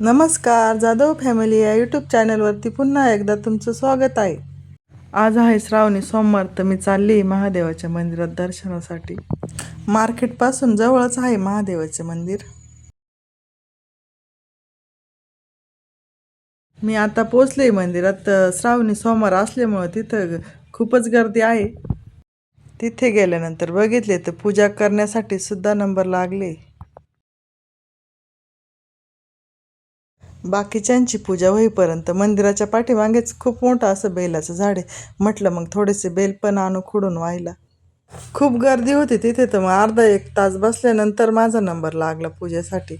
नमस्कार जाधव फॅमिली या यूट्यूब चॅनलवरती पुन्हा एकदा तुमचं स्वागत आहे. आज आहे श्रावणी सोमवार तर मी चालली महादेवाच्या मंदिरात दर्शनासाठी. मार्केटपासून जवळच आहे महादेवाचे मंदिर. मी आता पोचले मंदिरात श्रावणी सोमवार असल्यामुळं तिथं खूपच गर्दी आहे. तिथे गेल्यानंतर बघितले तर पूजा करण्यासाठी सुद्धा नंबर लागले. बाकीच्यांची पूजा होईपर्यंत मंदिराच्या पाठीमागेच खूप मोठं असं बेलाचं झाड आहे. म्हटलं मग थोडेसे बेल पण आणू खुडून व्हायला. खूप गर्दी होती तिथे तर मग अर्धा एक तास बसल्यानंतर माझा नंबर लागला पूजेसाठी.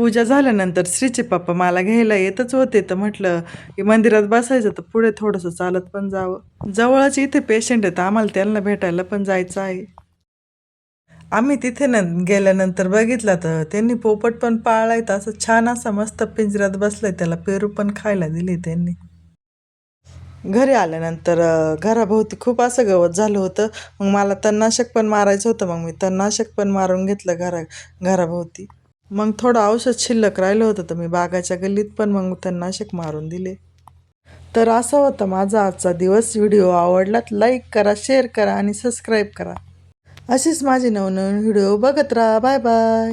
पूजा झाल्यानंतर श्रीचे पप्पा मला घ्यायला येतच होते तर म्हटलं की मंदिरात बसायचं तर पुढे थोडंसं चालत पण जावं. जवळच इथे पेशंट आहेत आम्हाला त्यांना भेटायला पण जायचं आहे. आम्ही तिथे न गेल्यानंतर बघितला तर त्यांनी पोपट पण पाळलाय तर असं छान असा मस्त पिंजऱ्यात बसलाय त्याला पेरू पण खायला दिली त्यांनी. घरी आल्यानंतर घराभोवती खूप असं गवत झालं होतं. मग मला तणनाशक पण मारायचं होतं मग मी तणनाशक पण मारून घेतलं घरा घराभोवती. मग थोडं औषध शिल्लक राहिलं होतं तर मी बागाच्या गल्लीत पण मग तणनाशक मारून दिले. तर असा होता माझा आजचा दिवस. व्हिडिओ आवडलात लाईक करा शेअर करा आणि सबस्क्राईब करा. अशीच माझी नवनवीन व्हिडिओ बघत राहा. Bye bye